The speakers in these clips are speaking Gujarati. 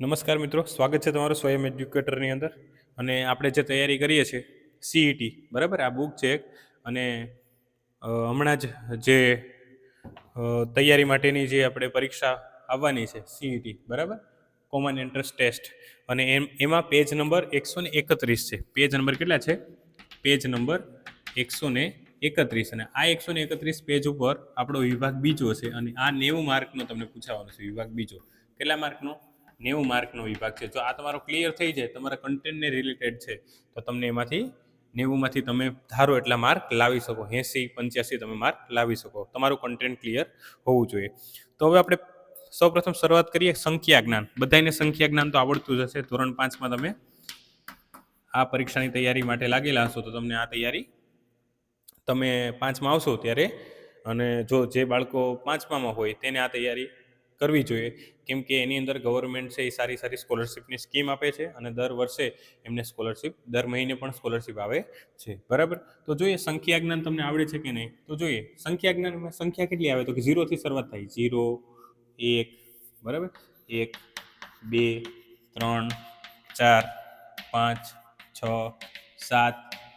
નમસ્કાર મિત્રો, સ્વાગત છે તમારું સ્વયં એજ્યુકેટરની અંદર. અને આપણે જે તૈયારી કરીએ છીએ સીઈટી બરાબર? આ બુક છે એક. અને હમણાં જ જે તૈયારી માટેની જે આપણે પરીક્ષા આવવાની છે સીઈટી બરાબર? કોમન એન્ટ્રન્સ ટેસ્ટ અને એમ, એમાં પેજ નંબર એકસો ને એકત્રીસ છે. પેજ નંબર કેટલા છે? પેજ નંબર એકસો ને એકત્રીસ. અને આ એકસો ને એકત્રીસ પેજ ઉપર આપણો વિભાગ બીજો છે. અને આ નેવું માર્કનો તમને પૂછાવાનો છે, વિભાગ બીજો. કેટલા માર્કનો? નેવું માર્કનો વિભાગ છે. જો આ તમારો ક્લિયર થઈ જાય, તમારા કન્ટેન્ટને રિલેટેડ છે, તો તમને એમાંથી નેવુંમાંથી તમે ધારો એટલા માર્ક લાવી શકો. એંસી, પંચ્યાસી તમે માર્ક લાવી શકો. તમારું કન્ટેન્ટ ક્લિયર હોવું જોઈએ. તો હવે આપણે સૌપ્રથમ શરૂઆત કરીએ સંખ્યા જ્ઞાન. બધાને સંખ્યા જ્ઞાન તો આવડતું જ હશે. ધોરણ પાંચમાં તમે આ પરીક્ષાની તૈયારી માટે લાગેલા હશો, તો તમને આ તૈયારી તમે પાંચમાં આવશો ત્યારે. અને જો જે બાળકો પાંચમામાં હોય, તેને આ તૈયારી કરવી જોઈએ. કેમ કે એની અંદર ગવર્મેન્ટ છે એ સારી સારી સ્કોલરશિપની સ્કીમ આપે છે અને દર વર્ષે એમને સ્કોલરશિપ દર મહિને પણ સ્કોલરશિપ આવે છે. બરાબર? તો જોઈએ સંખ્યા જ્ઞાન તમને આવડે છે કે નહીં? તો જોઈએ સંખ્યા જ્ઞાનમાં સંખ્યા કેટલી આવે? તો કે ઝીરોથી શરૂઆત થાય. ઝીરો, એક, બરાબર? એક, બે, ત્રણ, ચાર, પાંચ, છ, સાત,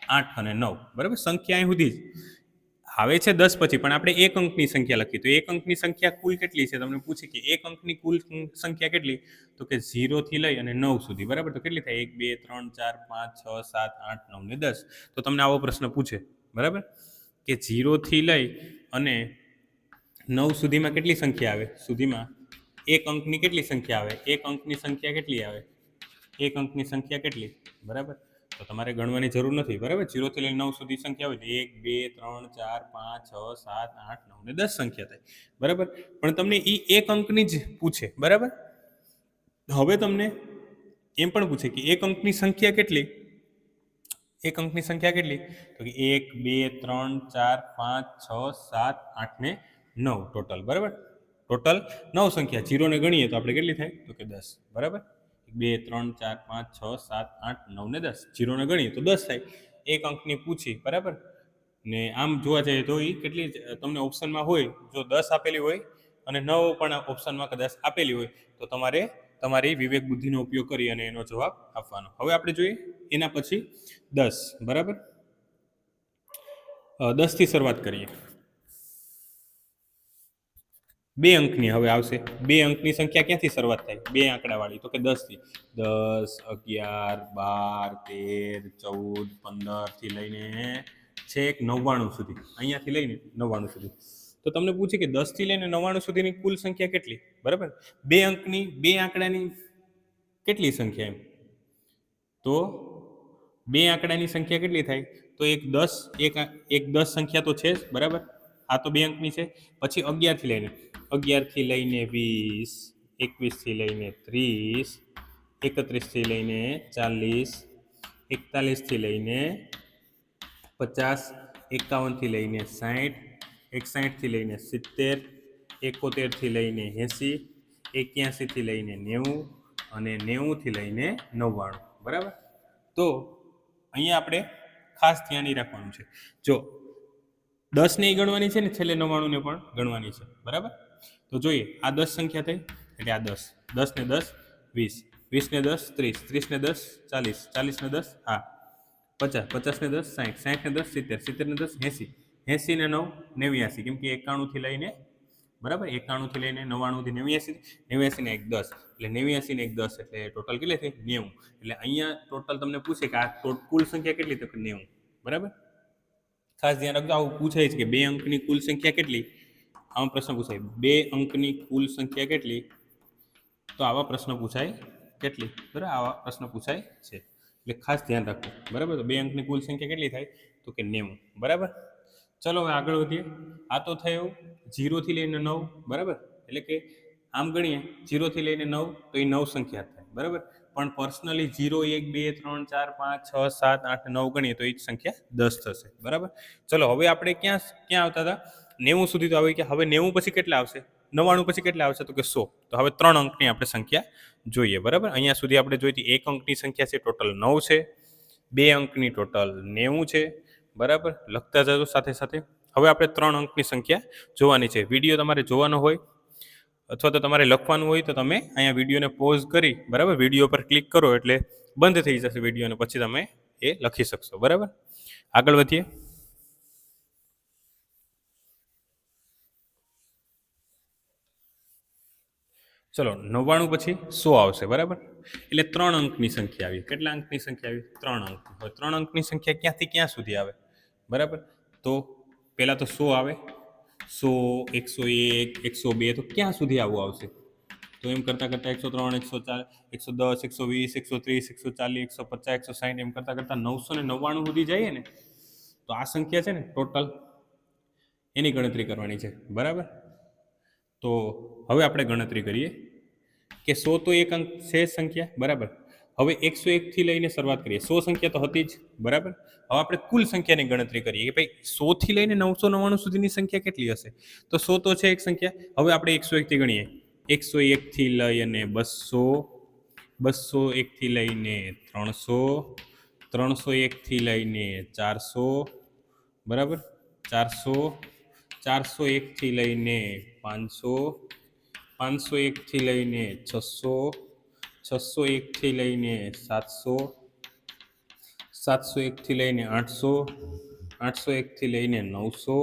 આઠ અને નવ. બરાબર? સંખ્યા અહીં સુધી જ. આવે છે દસ પછી, પણ આપણે એક અંકની સંખ્યા લખી. તો એક અંકની સંખ્યા કુલ કેટલી છે? તમને પૂછે કે એક અંકની કુલ સંખ્યા કેટલી? તો કે ઝીરોથી લઈ અને નવ સુધી, બરાબર? તો કેટલી થાય? એક, બે, ત્રણ, ચાર, પાંચ, છ, સાત, આઠ, નવ ને દસ. તો તમને આવો પ્રશ્ન પૂછે, બરાબર? કે ઝીરોથી લઈ અને નવ સુધીમાં કેટલી સંખ્યા આવે? સુધીમાં એક અંકની કેટલી સંખ્યા આવે? એક અંકની સંખ્યા કેટલી આવે? એક અંકની સંખ્યા કેટલી? બરાબર? તો તમારે ગણવાની જરૂર નથી, બરાબર? જીરોથી લઈને નવ સુધી સંખ્યા હોય એક, બે, ત્રણ, ચાર, પાંચ, છ, સાત, આઠ, નવ ને દસ સંખ્યા થાય, બરાબર? પણ તમને એ એક અંકની જ પૂછે, બરાબર? હવે તમને એમ પણ પૂછે કે એક અંકની સંખ્યા કેટલી? એક અંકની સંખ્યા કેટલી? તો કે એક, બે, ત્રણ, ચાર, પાંચ, છ, સાત, આઠ ને નવ ટોટલ, બરાબર? ટોટલ નવ સંખ્યા, જીરોને ગણીએ તો આપણે કેટલી થાય? તો કે દસ, બરાબર? બે, ત્રણ, ચાર, પાંચ, છ, સાત, આઠ નવ ને દસ. જીરોને ગણીએ તો દસ થાય. એક અંકની પૂછી બરાબર? ને આમ જોવા જઈએ તો એ કેટલી તમને ઓપ્શનમાં હોય, જો દસ આપેલી હોય અને નવ પણ ઓપ્શનમાં કદાચ આપેલી હોય, તો તમારે તમારી વિવેક બુદ્ધિનો ઉપયોગ કરી અને એનો જવાબ આપવાનો. હવે આપણે જોઈએ એના પછી દસ, બરાબર? દસથી શરૂઆત કરીએ. બે અંકની હવે આવશે. બે અંકની સંખ્યા ક્યાંથી શરૂઆત થાય? બે આંકડાવાળી, તો કે દસથી. દસ, અગિયાર, બાર, તેર, ચૌદ, પંદરથી લઈને છેક નવ્વાણું સુધી. અહીંયાથી લઈને નવ્વાણું સુધી. તો તમને પૂછે કે દસથી લઈને નવ્વાણું સુધીની કુલ સંખ્યા કેટલી? બરાબર? બે અંકની, બે આંકડાની કેટલી સંખ્યા એમ? તો બે આંકડાની સંખ્યા કેટલી થાય? તો એક દસ, એક એક દસ સંખ્યા તો છે જ, બરાબર? આ તો બે અંકની છે. પછી અગિયારથી લઈને અગિયારથી લઈને વીસ એકવીસથી લઈને ત્રીસ એકત્રીસથી લઈને ચાલીસ એકતાલીસથી લઈને પચાસ એકાવનથી લઈને સાઠ એકસાઠથી લઈને સિત્તેર એકોતેરથી લઈને એંસી એક્યાસીથી લઈને નેવું અને નેવુંથી લઈને નવ્વાણું. બરાબર? તો અહીંયા આપણે ખાસ ધ્યાન રાખવાનું છે. જો દસને ગણવાની છે ને છેલ્લે નવ્વાણુંને પણ ગણવાની છે. બરાબર? તો જોઈએ, આ દસ સંખ્યા થઈ? એટલે આ દસ. દસ ને દસ, વીસ. વીસ ને દસ, ત્રીસ. ત્રીસ ને દસ, ચાલીસ. ચાલીસ ને દસ, હા. પચાસ. પચાસ ને દસ સાઠ સાઠ ને દસ, સિત્તેર. સિત્તેર ને દસ, એંસી. એંસી ને નવ, નેવ્યાસી. કેમ કે એકાણુંથી લઈને બરાબર? એકાણુંથી લઈને નવ્વાણુંથી નેવ્યાસી. નેવ્યાસી ને એક દસ. એટલે નેવ્યાસી ને એક દસ એટલે ટોટલ કેટલી થઈ? નેવું. એટલે અહીંયા ટોટલ તમને પૂછે કે આ કુલ સંખ્યા કેટલી? તો નેવું. બરાબર? ખાસ ધ્યાન રાખજો, આવું પૂછાય છે કે બે અંકની કુલ સંખ્યા કેટલી? આવો પ્રશ્ન પૂછાય. બે અંકની કુલ સંખ્યા કેટલી? તો આવા પ્રશ્ન પૂછાય કેટલી? બરાબર, આવા પ્રશ્ન પૂછાય છે. એટલે ખાસ ધ્યાન રાખવું બરાબર? તો બે અંકની કુલ સંખ્યા કેટલી થાય? તો કે નેવું. બરાબર? ચલો, હવે આગળ વધીએ. આ તો થયો જીરોથી લઈને નવ. બરાબર? એટલે કે આમ ગણીએ, જીરોથી લઈને નવ, તો એ નવ સંખ્યા થાય. બરાબર? પણ પર્સનલી જીરો, એક, બે, ત્રણ, ચાર, પાંચ, છ, સાત, આઠ, નવ ગણીએ તો એ સંખ્યા દસ થશે. બરાબર? ચલો, હવે આપણે ક્યાં ક્યાં આવતા હતા? નેવું સુધી તો આવી કે હવે નેવું પછી કેટલા આવશે? નવ્વાણું પછી કેટલા આવશે? તો કે સો. તો હવે ત્રણ અંકની આપણે સંખ્યા જોઈએ, બરાબર? અહીંયા સુધી આપણે જોઈ હતી એક અંકની સંખ્યા છે, ટોટલ નવ છે. બે અંકની ટોટલ નેવું છે, બરાબર? લખતા જજો સાથે સાથે. હવે આપણે ત્રણ અંકની સંખ્યા જોવાની છે. વીડિયો તમારે જોવાનો હોય અથવા તો તમારે લખવાનું હોય તો તમે અહીંયા વિડીયોને પોઝ કરી, બરાબર? વીડિયો પર ક્લિક કરો એટલે બંધ થઈ જશે વિડીયોને પછી તમે એ લખી શકશો, બરાબર? આગળ વધીએ. ચલો, નવ્વાણું પછી સો આવશે, બરાબર? એટલે ત્રણ અંકની સંખ્યા આવી. કેટલા અંકની સંખ્યા આવી? ત્રણ અંક. હવે ત્રણ અંકની સંખ્યા ક્યાંથી ક્યાં સુધી આવે? બરાબર? તો પહેલાં તો સો આવે. સો, એકસો એક, એકસો બે, તો ક્યાં સુધી આવું આવશે? તો એમ કરતાં કરતાં એકસો ત્રણ, એકસો ચાર, એકસો દસ, એકસો વીસ, એકસો ત્રીસ, એકસો ચાલીસ, એકસો પચાસ, એકસો સાઠ એમ કરતાં કરતાં નવસો ને નવ્વાણું સુધી જઈએ ને, તો આ સંખ્યા છે ને ટોટલ એની ગણતરી કરવાની છે. બરાબર? તો હવે આપણે ગણતરી કરીએ કે સો તો એક અંક છે સંખ્યા, બરાબર? હવે એકસો એકથી લઈને શરૂઆત કરીએ. સો સંખ્યા તો હતી જ, બરાબર? હવે આપણે કુલ સંખ્યાની ગણતરી કરીએ કે ભાઈ સોથી લઈને નવસો નવ્વાણું સુધીની સંખ્યા કેટલી હશે? તો સો તો છે એક સંખ્યા. હવે આપણે એકસો એકથી ગણીએ. એકસો એકથી લઈ અને બસો બસો એકથી લઈને ત્રણસો ત્રણસો એકથી લઈને ચારસો, બરાબર? ચારસો ચારસો એકથી લઈને પાંચસો પાંચસો એકથી લઈને છસો છસો એકથી લઈને સાતસો સાતસો એકથી લઈને આઠસો આઠસો એકથી લઈને નવસો,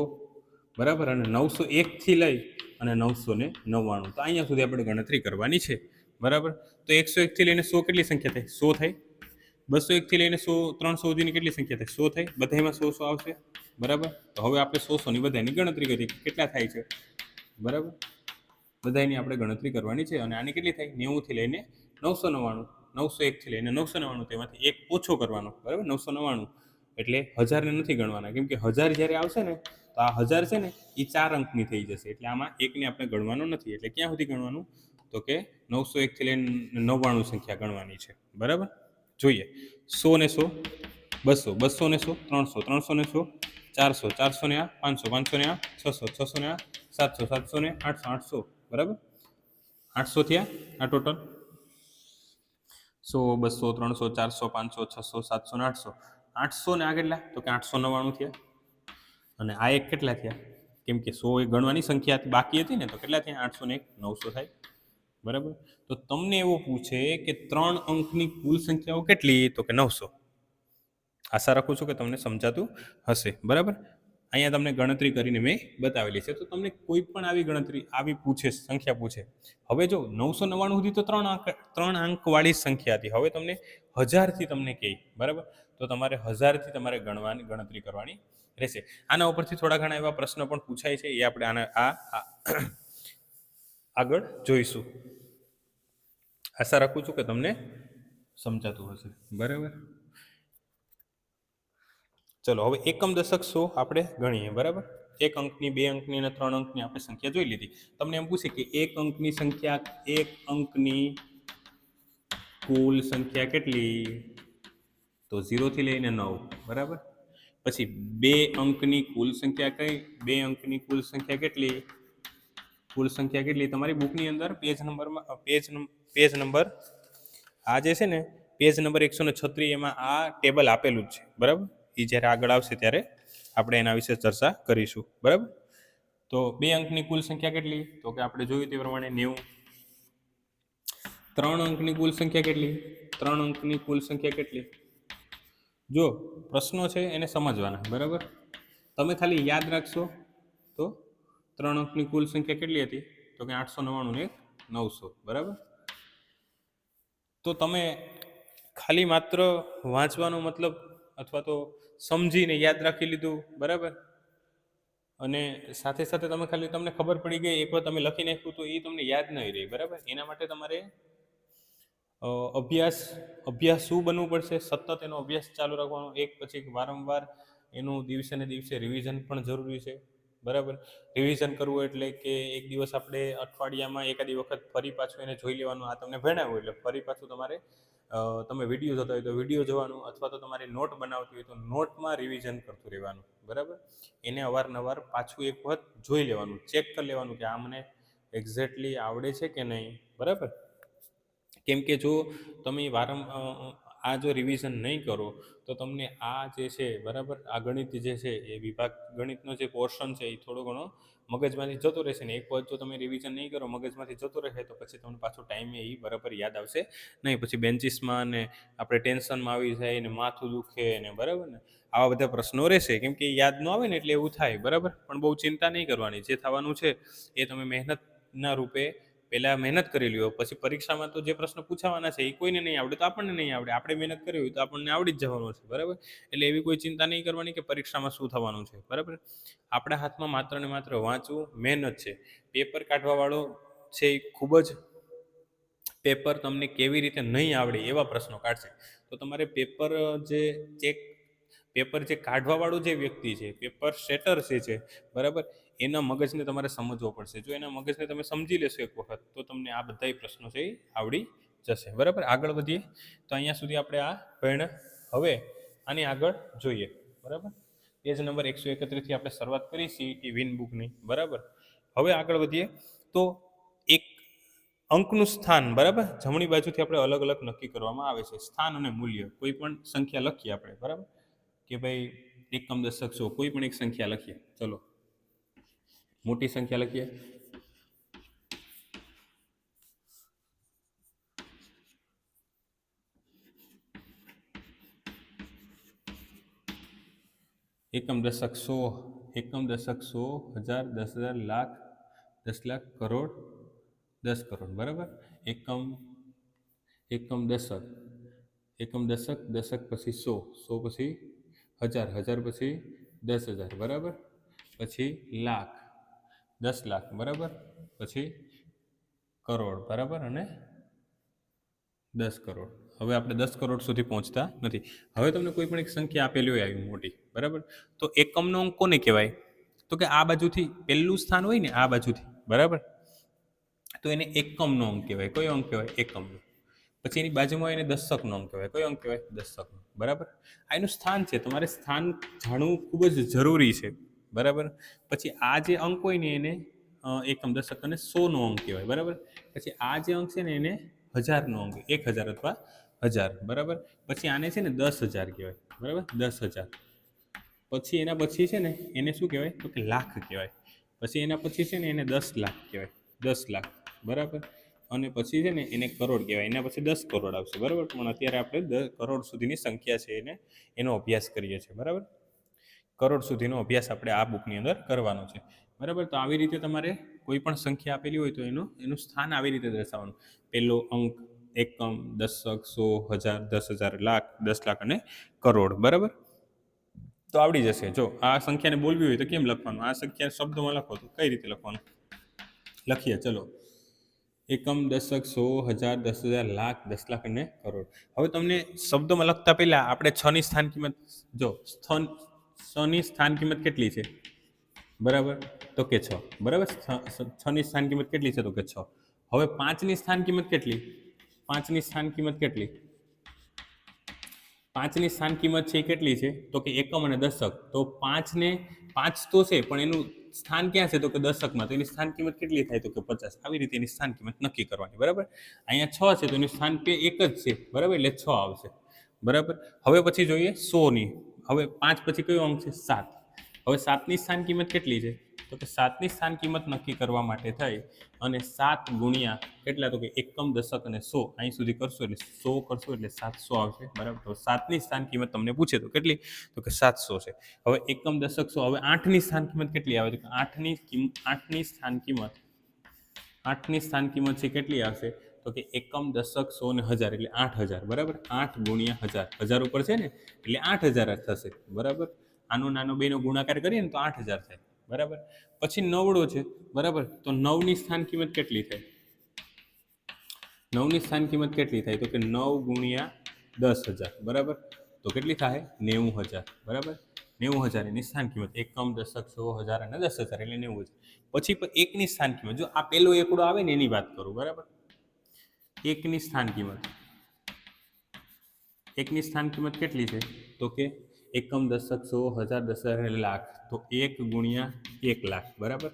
બરાબર? અને નવસો એકથી લઈ અને નવસો ને નવ્વાણું. તો અહીંયા સુધી આપણે ગણતરી કરવાની છે. બરાબર? તો એકસો એકથી લઈને સો કેટલી સંખ્યા થઈ સો થઈ બસો એકથી લઈને સો, ત્રણસો સુધીની કેટલી સંખ્યા થાય? સો થઈ બધામાં સો સો આવશે? બરાબર? તો હવે આપણે સો સોની બધાની ગણતરી કરી કેટલા થાય છે? બરાબર? બધાની આપણે ગણતરી કરવાની છે અને આની કેટલી થાય? નેવુંથી લઈને નવસો નવ્વાણું. નવસો એકથી લઈને નવસો નવ્વાણું તેમાંથી એક ઓછો કરવાનો. બરાબર? નવસો નવ્વાણું. એટલે હજારને નથી ગણવાના. કેમ કે હજાર જ્યારે આવશે ને, તો આ હજાર છે ને એ ચાર અંકની થઈ જશે. એટલે આમાં એકને આપણે ગણવાનો નથી. એટલે ક્યાં સુધી ગણવાનું? તો કે નવસો એકથી લઈને નવ્વાણું સંખ્યા ગણવાની છે. બરાબર? જોઈએ. સો ને સો, બસો. બસો ને સો, ત્રણસો. ત્રણસો ને સો ચારસો ચારસો ને આ, પાંચસો પાંચસો ને આ, છસો છસો ને આ, સાતસો સાતસો ને, આઠસો આઠસો, બરાબર? આઠસો થયા, આ ટોટલ સો, બસો, ત્રણસો, ચારસો, પાંચસો, છસો, સાતસો ને આઠસો. આઠસો ને આ કેટલા? તો કે આઠસો નવ્વાણું થયા. અને આ એક કેટલા થયા? કેમ કે સો એ ગણવાની સંખ્યા બાકી હતી ને, તો કેટલા થયા? આઠસો ને એક, નવસો થાય. બરાબર? તો તમને એવું પૂછે કે ત્રણ અંકની કુલ સંખ્યાઓ કેટલી? તો કે નવસો. આશા રાખું છું કે તમને સમજાતું હશે. બરાબર? અહીંયા તમને ગણતરી કરીને મેં બતાવેલી છે. તો તમને કોઈ પણ આવી ગણતરી, આવી પૂછે, સંખ્યા પૂછે. હવે જો નવસો નવ્વાણું સુધી તો ત્રણ આંક, ત્રણ અંકવાળી સંખ્યા હતી. હવે તમને હજારથી તમને કહે. બરાબર? તો તમારે હજારથી તમારે ગણવાની, ગણતરી કરવાની રહેશે. આના ઉપરથી થોડા ઘણા એવા પ્રશ્નો પણ પૂછાય છે. એ આપણે આના આ આગળ જોઈશું. આશા રાખું છું કે તમને સમજાતું હશે. બરાબર? ચલો, હવે એકમ દશક સો આપણે ગણીએ, બરાબર? એક અંકની, બે અંકની અને ત્રણ અંકની આપણે સંખ્યા જોઈ લીધી. તમને એમ પૂછે કે એક અંકની સંખ્યા, એક અંકની કુલ સંખ્યા કેટલી? તો ઝીરોથી લઈને નવ, બરાબર? પછી બે અંકની કુલ સંખ્યા કઈ? બે અંકની કુલ સંખ્યા કેટલી? કુલ સંખ્યા કેટલી? તમારી બુકની અંદર પેજ નંબરમાં પેજ પેજ નંબર આ જે છે ને, પેજ નંબર એકસો ને છત્રીસ એમાં આ ટેબલ આપેલું જ છે, બરાબર? એ જ્યારે આગળ આવશે ત્યારે આપણે એના વિશે ચર્ચા કરીશું. બરાબર? તો બે અંકની કુલ સંખ્યા કેટલી? તો કે આપણે જોયું તે પ્રમાણે નેવું. ત્રણ અંકની કુલ સંખ્યા કેટલી? ત્રણ અંકની કુલ સંખ્યા કેટલી? જો, પ્રશ્નો છે એને સમજવાના, બરાબર? તમે ખાલી યાદ રાખશો તો ત્રણ અંકની કુલ સંખ્યા કેટલી હતી? તો કે આઠસો નવ્વાણું ને નવસો, બરાબર? તો તમે ખાલી માત્ર વાંચવાનો મતલબ અથવા તો સમજીને યાદ રાખી લીધું. બરાબર? અને સાથે સાથે તમે ખાલી તમને ખબર પડી ગઈ, એકવાર તમે લખી નાખ્યું તો એ તમને યાદ નહીં રહે, બરાબર? એના માટે તમારે અભ્યાસ અભ્યાસ શું બનવું પડશે? સતત એનો અભ્યાસ ચાલુ રાખવાનો, એક પછી વારંવાર એનું દિવસે ને દિવસે રિવિઝન પણ જરૂરી છે, બરાબર? રિવિઝન કરવું એટલે કે એક દિવસ આપણે અઠવાડિયામાં એકાદી વખત ફરી પાછું એને જોઈ લેવાનું, આ તમને ભણાવ્યું, એટલે ફરી પાછું તમારે તમે વીડિયો જોતા હોય તો વીડિયો જોવાનું અથવા તો તમારે નોટ બનાવતી હોય તો નોટમાં રિવિઝન કરતું રહેવાનું, બરાબર? એને અવારનવાર પાછું એક વખત જોઈ લેવાનું ચેક કરી લેવાનું કે આ મને એક્ઝેક્ટલી આવડે છે કે નહીં, બરાબર? કેમ કે જો તમે વારંવાર આ જો રિવિઝન નહીં કરો, તો તમને આ જે છે, બરાબર? આ ગણિત જે છે, એ વિભાગ ગણિતનો જે પોર્શન છે, એ થોડો ઘણો મગજમાંથી જતો રહેશે ને. એક વખત જો તમે રિવિઝન નહીં કરો, મગજમાંથી જતો રહે, તો પછી તમને પાછો ટાઈમે એ બરાબર યાદ આવશે નહીં. પછી બેન્ચીસમાં ને આપણે ટેન્શનમાં આવી જાય ને માથું દુખે ને, બરાબર ને? આવા બધા પ્રશ્નો રહેશે. કેમ કે યાદ ન આવે ને એટલે એવું થાય, બરાબર? પણ બહુ ચિંતા નહીં કરવાની. જે થવાનું છે, એ તમે મહેનતના રૂપે પહેલાં મહેનત કરી લ્યો પછી પરીક્ષામાં તો જે પ્રશ્ન પૂછાવાના છે એ કોઈને નહીં આવડે, તો આપણને નહીં આવડે. આપણે મહેનત કરી હોય તો આપણને આવડી જ જવાનું છે, બરાબર? એટલે એવી કોઈ ચિંતા નહીં કરવાની કે પરીક્ષામાં શું થવાનું છે, બરાબર? આપણા હાથમાં માત્ર ને માત્ર વાંચવું મહેનત છે. પેપર કાઢવાવાળો છે એ ખૂબ જ પેપર તમને કેવી રીતે નહીં આવડે એવા પ્રશ્નો કાઢશે. તો તમારે પેપર જે ચેક, પેપર જે કાઢવાવાળો જે વ્યક્તિ છે, પેપર સેટર છે, બરાબર? એના મગજને તમારે સમજવો પડશે. જો એના મગજને તમે સમજી લેશો એક વખત, તો તમને આ બધાય પ્રશ્નો છે એ આવડી જશે. બરાબર? આગળ વધીએ. તો અહીંયા સુધી આપણે આ ભણ હવે આની આગળ જોઈએ. બરાબર? પેજ નંબર એકસો એકત્રીસથી આપણે શરૂઆત કરી સીઈટી વિન બુકની. બરાબર? હવે આગળ વધીએ. તો એક અંકનું સ્થાન, બરાબર? જમણી બાજુથી આપણે અલગ અલગ નક્કી કરવામાં આવે છે. સ્થાન અને મૂલ્ય, કોઈ પણ સંખ્યા લખીએ આપણે. બરાબર? કે ભાઈ એકમ દશક સો કોઈ પણ એક સંખ્યા લખીએ. ચલો. મોટી સંખ્યા લખીએ એકમ દશક સો એકમ દશક સો હજાર દસ હજાર લાખ દસ લાખ કરોડ દસ કરોડ બરાબર એકમ એકમ દશક એકમ દશક દશક પછી સો સો પછી હજાર હજાર પછી દસ હજાર બરાબર પછી લાખ દસ લાખ, બરાબર? પછી કરોડ, બરાબર? અને દસ કરોડ. હવે આપણે દસ કરોડ સુધી પહોંચતા નથી. હવે તમને કોઈ પણ એક સંખ્યા આપેલી હોય આવી મોટી, બરાબર? તો એકમનો અંક કોને કહેવાય? તો કે આ બાજુથી પહેલું સ્થાન હોય ને આ બાજુથી, બરાબર? તો એને એકમનો અંક કહેવાય. કયો અંક કહેવાય? એકમનો. પછી એની બાજુમાં એને દશકનો અંક કહેવાય. કયો અંક કહેવાય? દશકનો બરાબર? આ એનું સ્થાન છે. તમારે સ્થાન જાણવું ખૂબ જ જરૂરી છે. બરાબર? પછી આ જે અંક હોય ને એને એકમ દશક અને સોનો અંક કહેવાય, બરાબર? પછી આ જે અંક છે ને એને હજારનો અંક, એક હજાર અથવા હજાર, બરાબર? પછી આને છે ને દસ હજાર કહેવાય, બરાબર? દસ હજાર. પછી એના પછી છે ને એને શું કહેવાય? તો કે લાખ કહેવાય. પછી એના પછી છે ને એને દસ લાખ કહેવાય, દસ લાખ, બરાબર? અને પછી છે ને એને કરોડ કહેવાય, એના પછી દસ કરોડ આવશે, બરાબર? પણ અત્યારે આપણે દસ કરોડ સુધીની સંખ્યા છે એને, એનો અભ્યાસ કરીએ છીએ, બરાબર? કરોડ સુધીનો અભ્યાસ આપણે આ બુકની અંદર કરવાનો છે. બરાબર? તો આવી રીતે તમારે કોઈ પણ સંખ્યા આપેલી હોય તો એનું એનું સ્થાન આવી રીતે દર્શાવવાનું. પહેલો અંક એકમ, દશક, સો, હજાર, દસ હજાર, લાખ, દસ લાખ અને કરોડ. બરાબર? તો આવડી જશે. જો, આ સંખ્યાને બોલવી હોય તો કેમ લખવાનું? આ સંખ્યા શબ્દમાં લખો તો કઈ રીતે લખવાનું? લખીએ, ચલો. એકમ, દશક, સો, હજાર, દસ હજાર, લાખ, દસ લાખ અને કરોડ. હવે તમને શબ્દોમાં લખતા પહેલા આપણે છ ની સ્થાન કિંમત, જો સ્થન છની સ્થાન કિંમત કેટલી છે? બરાબર? તો કે છ. બરાબર? છ ની સ્થાન કિંમત કેટલી છે? તો કે છ. હવે પાંચની સ્થાન કિંમત કેટલી? પાંચની સ્થાન કિંમત કેટલી? પાંચની સ્થાન કિંમત છે કેટલી છે? તો કે એકમ અને દશક. તો પાંચને પાંચ તો છે, પણ એનું સ્થાન ક્યાં છે? તો કે દશકમાં. તો એની સ્થાન કિંમત કેટલી થાય? તો કે પચાસ. આવી રીતે એની સ્થાન કિંમત નક્કી કરવાની. બરાબર? અહીંયા છ છે, તો એનું સ્થાન પે એક જ છે. બરાબર? એટલે છ આવશે. બરાબર? હવે પછી જોઈએ સોની હવે પાંચ પછી કયો અંક છે? સાત. હવે સાતની સ્થાન કિંમત કેટલી છે? તો કે સાતની સ્થાન કિંમત નક્કી કરવા માટે થઈ અને સાત ગુણ્યા કેટલા? તો કે એકમ, દશક અને સો. અહીં સુધી કરશો એટલે સો કરશો એટલે સાતસો આવશે. બરાબર? તો સાતની સ્થાન કિંમત તમને પૂછે તો કેટલી? તો કે સાતસો છે. હવે એકમ, દશક, સો. હવે આઠની સ્થાન કિંમત કેટલી આવે? છે આઠની કિંમત આઠની સ્થાન કિંમત, આઠની સ્થાન કિંમત છે કેટલી આવશે? તો કે એકમ દશક સો ને હજાર એટલે આઠ હજાર, બરાબર? આઠ ગુણ્યા હજાર. હજાર ઉપર છે ને, એટલે આઠ હજાર થશે, બરાબર? આનો નાનો બેનો ગુણાકાર કરીએ ને તો આઠ હજાર થાય, બરાબર? પછી નવડો છે, બરાબર? તો નવની સ્થાન કિંમત કેટલી થાય? નવની સ્થાન કિંમત કેટલી થાય? તો કે નવ ગુણ્યા દસ હજાર, બરાબર? તો કેટલી થાય? નેવું હજાર, બરાબર? નેવું હજાર એની સ્થાન કિંમત, એકમ દશક સો હજાર અને દસ હજાર એટલે નેવું હજાર. પછી એકની સ્થાન કિંમત, જો આ પેલો એકડો આવે ને એની વાત કરું, બરાબર? એકની સ્થાન કિંમત એકની સ્થાન કિંમત કેટલી છે તો કે એકમ દશક સો હજાર દસ હજાર અને લાખ તો એક ગુણ્યા એક લાખ બરાબર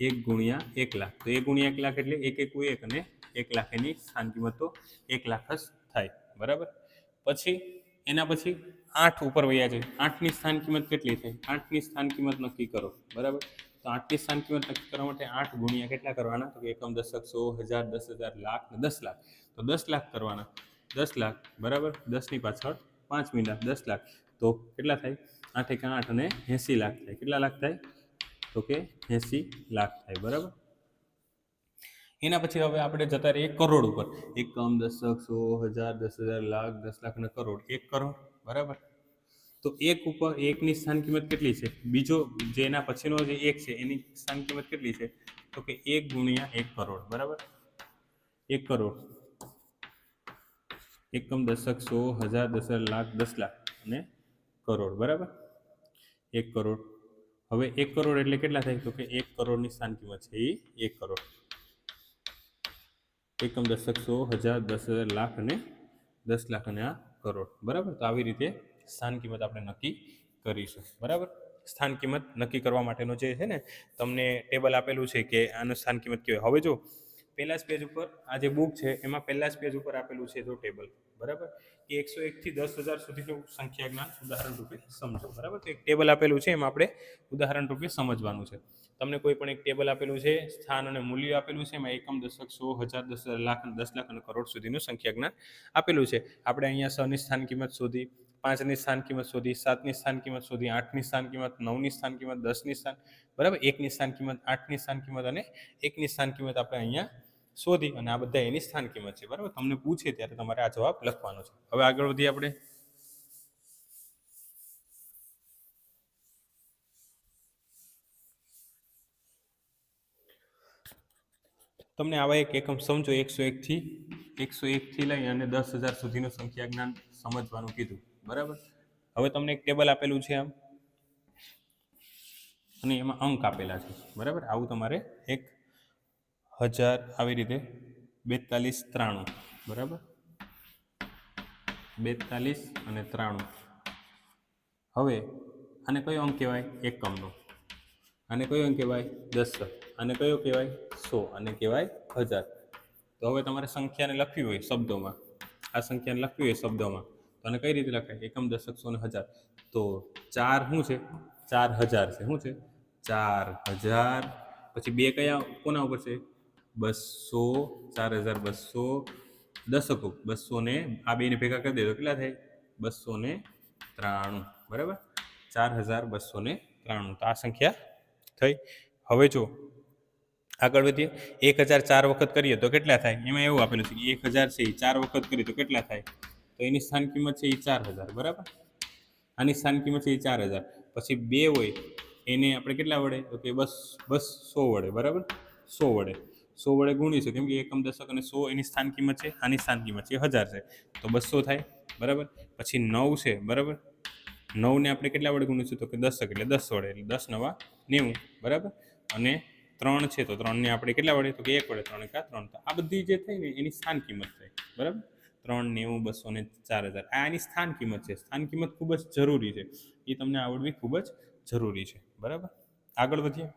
એક ગુણ્યા એક લાખ તો એક ગુણ્યા એક લાખ એટલે એક એક એક અને એક લાખ એની સ્થાન કિંમત તો એક લાખ જ થાય બરાબર પછી એના પછી આઠ ઉપર વયા જાય આઠની સ્થાન કિંમત કેટલી થઈ આઠની સ્થાન કિંમત નક્કી કરો બરાબર તો આટલી સ્થાન કિંમત નક્કી કરવા માટે આઠ ગુણ્યા કેટલા કરવાના? તો એકમ દશક સો, હજાર, દસ હજાર, લાખ ને દસ લાખ. તો દસ લાખ કરવાના. દસ લાખ, બરાબર? દસની પાછળ પાંચ મિનિટ દસ લાખ. તો કેટલા થાય? આઠ એક આઠ અને એંસી લાખ થાય. કેટલા લાખ થાય? તો કે એંસી લાખ થાય, બરાબર? એના પછી હવે આપણે જતા રહીએ કરોડ ઉપર. એકમ દશક સો, હજાર, દસ હજાર, લાખ, દસ લાખ અને કરોડ. એક કરોડ, બરાબર? તો એક ઉપર એકની સ્થાન કિંમત કેટલી છે? બીજો જે એના પછીનો જે એક છે, એની સ્થાન કિંમત કેટલી છે? તો કે એક ગુણ્યા એક કરોડ, બરાબર? એક કરોડ. એકમ દશક સો, હજાર દસ લાખ દસ લાખ અને કરોડ, બરાબર? એક કરોડ. હવે એક કરોડ એટલે કેટલા થાય? તો કે એક કરોડની સ્થાન કિંમત છે એ એક કરોડ. એકમ દશક સો, હજાર દસ લાખ અને દસ લાખ અને આ કરોડ, બરાબર? તો આવી રીતે સ્થાન કિંમત આપણે નક્કી કરીશું, બરાબર? સ્થાન કિંમત નક્કી કરવા માટેનો જે છે ને, તમને ટેબલ આપેલું છે કે આનું સ્થાન કિંમત કહેવાય હવે જો, પહેલા જ પેજ ઉપર આ જે બુક છે, એમાં પહેલા જ પેજ ઉપર આપેલું છે જો ટેબલ, બરાબર? કે એકસો એકથી દસ હજાર સુધીનું સંખ્યા જ્ઞાન ઉદાહરણ રૂપે સમજો, બરાબર? તો એક ટેબલ આપેલું છે, એમાં આપણે ઉદાહરણ રૂપે સમજવાનું છે. તમને કોઈ પણ એક ટેબલ આપેલું છે, સ્થાન અને મૂલ્ય આપેલું છે, એમાં એકમ દશક સો હજાર દસ લાખ દસ લાખ અને કરોડ સુધીનું સંખ્યા જ્ઞાન આપેલું છે. આપણે અહીંયા સની સ્થાન કિંમત શોધી પાંચની સ્થાન કિંમત શોધી, સાતની સ્થાન કિંમત શોધી, આઠની સ્થાન કિંમત, નવની સ્થાન કિંમત, દસની સ્થાન, બરાબર? એકની સ્થાન કિંમત, આઠની સ્થાન કિંમત અને એકની સ્થાન કિંમત આપણે અહીંયા શોધી અને આ બધા એની સ્થાન કિંમત છે, બરાબર? તમને પૂછે ત્યારે તમારે આ જવાબ લખવાનો છે. હવે આગળ વધીએ આપણે. તમને આવા એક એકમ સમજો, એકસો એકથી એકસો એકથી લઈ અને દસ હજાર સુધીનું સંખ્યા જ્ઞાન સમજવાનું કીધું. બરાબર? હવે તમને એક ટેબલ આપેલું છે આમ. અને એમાં અંક આપેલા છે. બરાબર? આવું તમારે એક હજાર આવી રીતે બેતાલીસ ત્રાણું. બરાબર? બેતાલીસ અને ત્રાણું. હવે આને કયો અંક કહેવાય? એકમનો. આને કયો અંક કહેવાય? દસ. આને કયો કહેવાય? સો. અને કહેવાય હજાર. તો હવે તમારે સંખ્યાને લખવી હોય શબ્દોમાં. આ સંખ્યાને લખવી હોય શબ્દોમાં. તો આને કઈ રીતે લખાય? એકમ દશક સો ને હજાર. તો ચાર શું છે? ચાર હજાર છે. શું છે? ચાર હજાર. પછી બે કયા કોના ઉપર છે? બસો, ચાર હજાર બસો દશકો. બસો ને, આ બેને ભેગા કરી દે તો કેટલા થાય? બસો ને ત્રાણું. બરાબર? ચાર હજાર બસો ને ત્રાણું. તો આ સંખ્યા થઈ. હવે જો આગળ વધીએ. એક હજાર ચાર વખત કરીએ તો કેટલા થાય? એમાં એવું આપેલું છે કે એક હજાર છે એ ચાર વખત કરીએ તો કેટલા થાય? તો એની સ્થાન કિંમત છે એ ચાર હજાર, બરાબર? આની સ્થાન કિંમત છે એ ચાર હજાર. પછી બે હોય, એને આપણે કેટલા વડે? તો કે બસ બસ સો વડે, બરાબર? સો વડે. સો વડે ગુણીશું, કેમ કે એકમ દશક અને સો એની સ્થાન કિંમત છે, આની સ્થાન કિંમત છે હજાર છે. તો બસો થાય, બરાબર? પછી નવ છે, બરાબર? નવને આપણે કેટલા વડે ગુણીશું? તો કે દશક એટલે દસ વડે, એટલે દસ નવા નેવું, બરાબર? અને ત્રણ છે, તો ત્રણને આપણે કેટલા વડે? તો કે એક વડે, ત્રણ એકા ત્રણ. આ બધી જે થઈ ને, એની સ્થાન કિંમત થાય બરાબર? ત્રણ નેવું બસો ને ચાર હજાર. આ એની સ્થાન કિંમત છે. સ્થાન કિંમત ખૂબ જ જરૂરી છે. એ તમને આવડવી ખૂબ જ જરૂરી છે. બરાબર? આગળ વધીએ.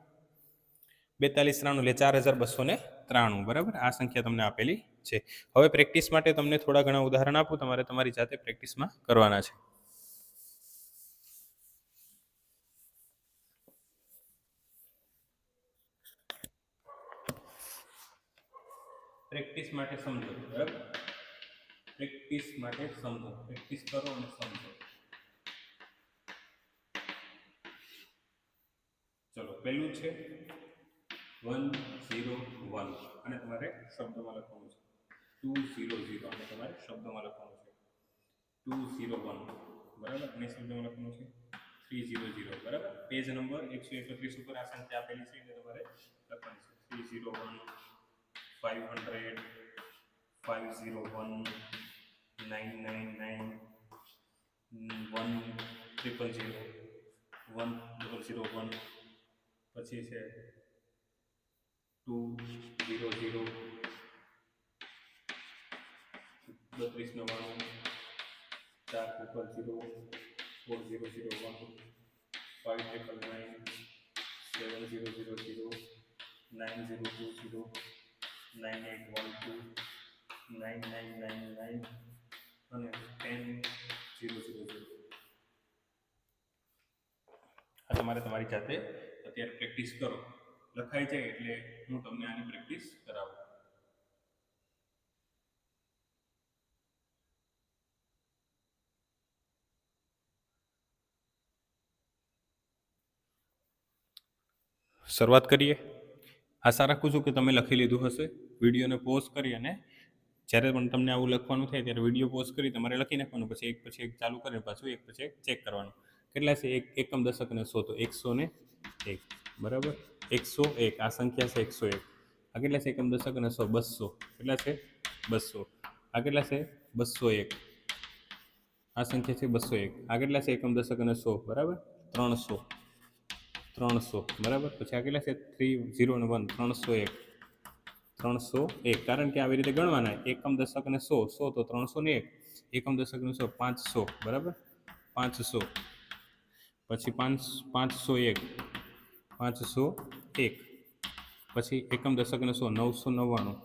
બેતાલીસ ત્રાણું એટલે ચાર હજાર બસો ને ત્રાણું. બરાબર? આ સંખ્યા તમને આપેલી છે. હવે પ્રેક્ટિસ માટે તમને થોડા ઘણા ઉદાહરણ આપું. તમારે તમારી જાતે પ્રેક્ટિસમાં કરવાના છે. પ્રેક્ટિસ માટે સમજો. બરાબર? પ્રેક્ટિસ માટે સમજો પ્રેક્ટિસ કરો અને સમજો. ચલો, પહેલું છે વન ઝીરો વન. અને તમારે શબ્દમાં લખવાનું છે. Two zero zero. અને તમારે શબ્દમાં લખવાનું છે. Two zero one. બરાબર? અને શબ્દમાં લખવાનું છે થ્રી ઝીરો ઝીરો. બરાબર? પેજ નંબર એકસો એકત્રીસ ઉપર આ સંખ્યા આપેલી છે એટલે તમારે લખવાની છે. Three zero one five hundred five zero one nine nine nine one triple zero one double zero one પછી છે ટુ ઝીરો ઝીરો બત્રીસ નવ્વાણું ચાર triple zero four zero zero one five triple nine seven zero zero zero nine zero two zero nine eight one two nine nine nine nine આ તમારે તમારી જાતે અત્યારે પ્રેક્ટિસ કરો. લખાઈ જાય એટલે હું તમને આની પ્રેક્ટિસ કરાવું. શરૂઆત કરીએ. આશા રાખું છું કે તમે લખી લીધું હશે. વિડીયોને પોઝ કરી અને જ્યારે પણ તમને આવું લખવાનું થાય ત્યારે વીડિયો પોઝ કરી તમારે લખી નાખવાનું, પછી એક પછી એક ચાલુ કરીને પાછું એક પછી એક ચેક કરવાનું. કેટલા છે? એક, એકમ, દશક અને સો, તો એકસો ને એક. બરાબર? એકસો એક. આ સંખ્યા છે એકસો એક. આ કેટલા છે? એકમ, દશક અને સો, બસો. કેટલા છે? બસો. આ કેટલા છે? બસો એક. આ સંખ્યા છે બસો એક. આ કેટલા છે? એકમ, દશક અને સો. બરાબર? ત્રણસો. ત્રણસો. બરાબર? પછી આ કેટલા છે? થ્રી, ઝીરો અને વન. ત્રણસો એક. ત્રણસો એક. કારણ કે આવી રીતે ગણવાના એકમ દશક અને સો. સો તો ત્રણસો ને એક. એકમ દશક ને સો. પાંચસો. બરાબર? પાંચસો. પછી પાંચ, પાંચસો એક. પાંચસો એક. પછી એકમ દશક ને સો. નવસો નવ્વાણું.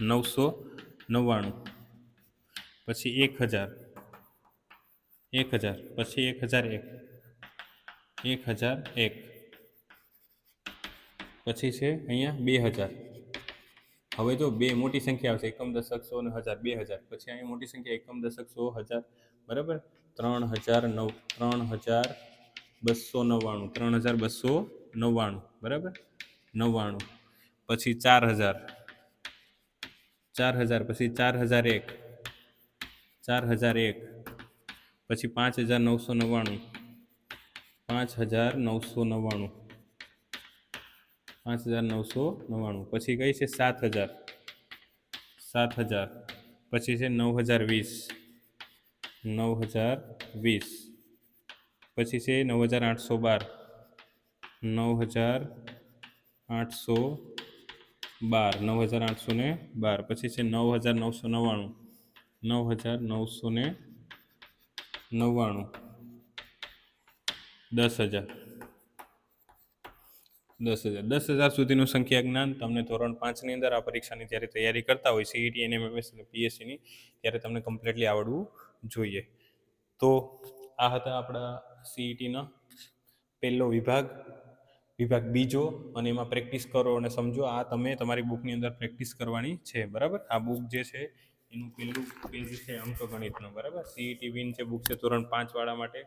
નવસો નવ્વાણું. પછી એક હજાર. એક હજાર. પછી એક હજાર એક. એક હજાર એક. પછી છે અહીંયા બે હજાર. હવે જો બે મોટી સંખ્યા આવશે, એકમ દશક સો અને હજાર, બે હજાર. પછી અહીંયા મોટી સંખ્યા એકમ દશક સો હજાર. બરાબર? ત્રણ હજાર નવ, ત્રણ હજાર બસો નવ્વાણું, ત્રણ હજાર બસો નવ્વાણું. બરાબર? નવ્વાણું. પછી ચાર હજાર. ચાર હજાર, પછી ચાર હજાર એક. ચાર હજાર એક. પછી પાંચ હજાર નવસો નવ્વાણું. પાંચ હજાર નવસો નવ્વાણું. પાંચ હજાર નવસો નવ્વાણું પછી કઈ છે સાત હજાર સાત હજાર પછી છે નવ હજાર વીસ નવ હજાર વીસ પછી છે નવ હજાર આઠસો બાર નવ હજાર આઠસો બાર નવ હજાર આઠસો ને બાર પછી છે નવ હજાર નવસો નવ્વાણું નવ હજાર નવસો ને નવ્વાણું દસ હજાર દસ હજાર. દસ હજાર સુધીનું સંખ્યા જ્ઞાન તમને ધોરણ પાંચની અંદર આ પરીક્ષાની જ્યારે તૈયારી કરતા હોય સીઈટી એનએમએમએસ અને પીએસસીની ત્યારે તમને કમ્પ્લીટલી આવડવું જોઈએ. તો આ હતા આપણા સીઈટીના પહેલો વિભાગ. વિભાગ બીજો, અને એમાં પ્રેક્ટિસ કરો અને સમજો, આ તમે તમારી બુકની અંદર પ્રેક્ટિસ કરવાની છે, બરાબર? આ બુક જે છે, એનું પહેલું પેજ છે અંકગણિતનું, બરાબર? સીઈટી વિન જે બુક છે ધોરણ પાંચવાળા માટે,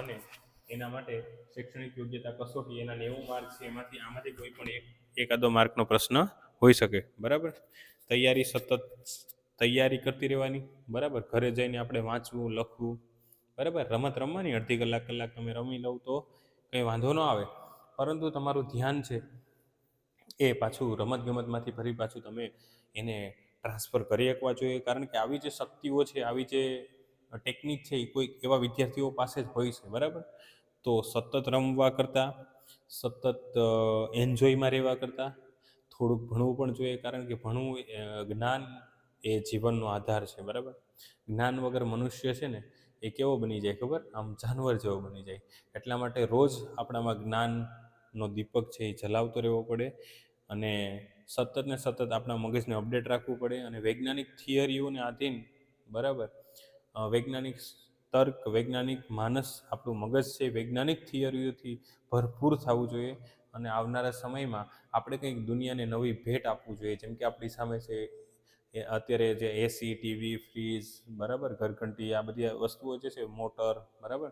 અને એના માટે શૈક્ષણિક યોગ્યતા કસોટી એના નેવું માર્ક છે. એમાંથી આમાંથી કોઈ પણ એક એકાદો માર્કનો પ્રશ્ન હોઈ શકે. બરાબર? તૈયારી સતત તૈયારી કરતી રહેવાની. બરાબર? ઘરે જઈને આપણે વાંચવું, લખવું. બરાબર? રમત રમવાની. અડધી કલાક કલાક તમે રમી લઉં તો કંઈ વાંધો ન આવે. પરંતુ તમારું ધ્યાન છે એ પાછું રમત ગમતમાંથી ફરી પાછું તમે એને ટ્રાન્સફર કરી શકવા જોઈએ. કારણ કે આવી જે શક્તિઓ છે, આવી જે ટેકનિક છે, એ કોઈ એવા વિદ્યાર્થીઓ પાસે જ હોય છે. બરાબર? તો સતત રમવા કરતાં, સતત એન્જોયમાં રહેવા કરતાં, થોડુંક ભણવું પણ જોઈએ કારણ કે ભણવું જ્ઞાન એ જીવનનો આધાર છે, બરાબર? જ્ઞાન વગર મનુષ્ય છે ને, એ કેવો બની જાય ખબર? આમ જાનવર જેવો બની જાય. એટલા માટે રોજ આપણામાં જ્ઞાનનો દીપક છે એ જલાવતો રહેવો પડે અને સતત ને સતત આપણા મગજને અપડેટ રાખવું પડે અને વૈજ્ઞાનિક થિયરીઓને આધીન, બરાબર? વૈજ્ઞાનિક તર્ક, વૈજ્ઞાનિક માનસ આપણું મગજ છે, વૈજ્ઞાનિક થિયરીઓથી ભરપૂર થવું જોઈએ અને આવનારા સમયમાં આપણે કંઈક દુનિયાને નવી ભેટ આપવું જોઈએ. જેમ કે આપણી સામે છે, એ અત્યારે જે એસી ટીવી ફ્રીજ બરાબર? ઘરઘંટી, આ બધી વસ્તુઓ જે છે, મોટર, બરાબર?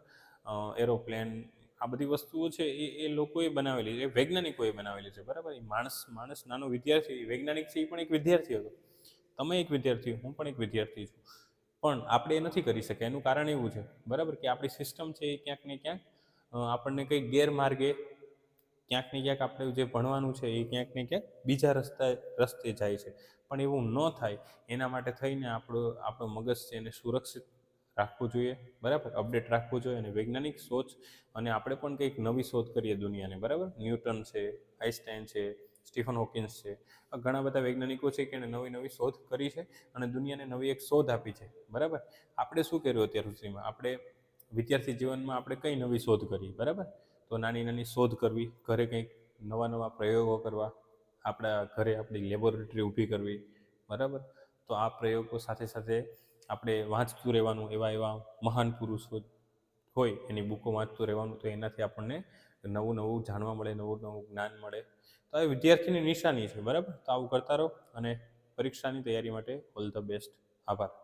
એરોપ્લેન આ બધી વસ્તુઓ છે, એ એ લોકોએ બનાવેલી છે વૈજ્ઞાનિકોએ બનાવેલી છે, બરાબર? એ માણસ માણસ નાનો વિદ્યાર્થી, વૈજ્ઞાનિક છે, એ પણ એક વિદ્યાર્થી હતો. તમે એક વિદ્યાર્થી, હું પણ એક વિદ્યાર્થી છું. પણ આપણે એ નથી કરી શક્યા એનું કારણ એવું છે, બરાબર, કે આપણી સિસ્ટમ છે એ ક્યાંક ને ક્યાંક આપણને કંઈક ગેરમાર્ગે ક્યાંક ને ક્યાંક આપણે જે ભણવાનું છે એ ક્યાંક ને ક્યાંક બીજા રસ્તા, રસ્તે જાય છે. પણ એવું ન થાય, એના માટે થઈને આપણો આપણો મગજ છે એને સુરક્ષિત રાખવું જોઈએ, બરાબર, અપડેટ રાખવું જોઈએ અને વૈજ્ઞાનિક સોચ અને આપણે પણ કંઈક નવી શોધ કરીએ દુનિયાને, બરાબર? ન્યૂટન છે, આઈન્સ્ટાઈન છે સ્ટીફન હોકિન્સ છે. આ ઘણા બધા વૈજ્ઞાનિકો છે કે એણે નવી નવી શોધ કરી છે અને દુનિયાને નવી એક શોધ આપી છે. બરાબર? આપણે શું કર્યું અત્યાર સુધીમાં? આપણે વિદ્યાર્થી જીવનમાં આપણે કઈ નવી શોધ કરી? બરાબર? તો નાની નાની શોધ કરવી, ઘરે કંઈક નવા નવા પ્રયોગો કરવા, આપણા ઘરે આપણી લેબોરેટરી ઊભી કરવી. બરાબર? તો આ પ્રયોગો સાથે સાથે આપણે વાંચતું રહેવાનું, એવા એવા મહાન પુરુષો હોય એની બુકો વાંચતું રહેવાનું તો એનાથી આપણને નવું નવું જાણવા મળે, નવું નવું જ્ઞાન મળે. તો એ વિદ્યાર્થીની નિશાની છે, બરાબર? તો આવું કરતા રહો અને પરીક્ષાની તૈયારી માટે ઓલ ધ બેસ્ટ આભાર.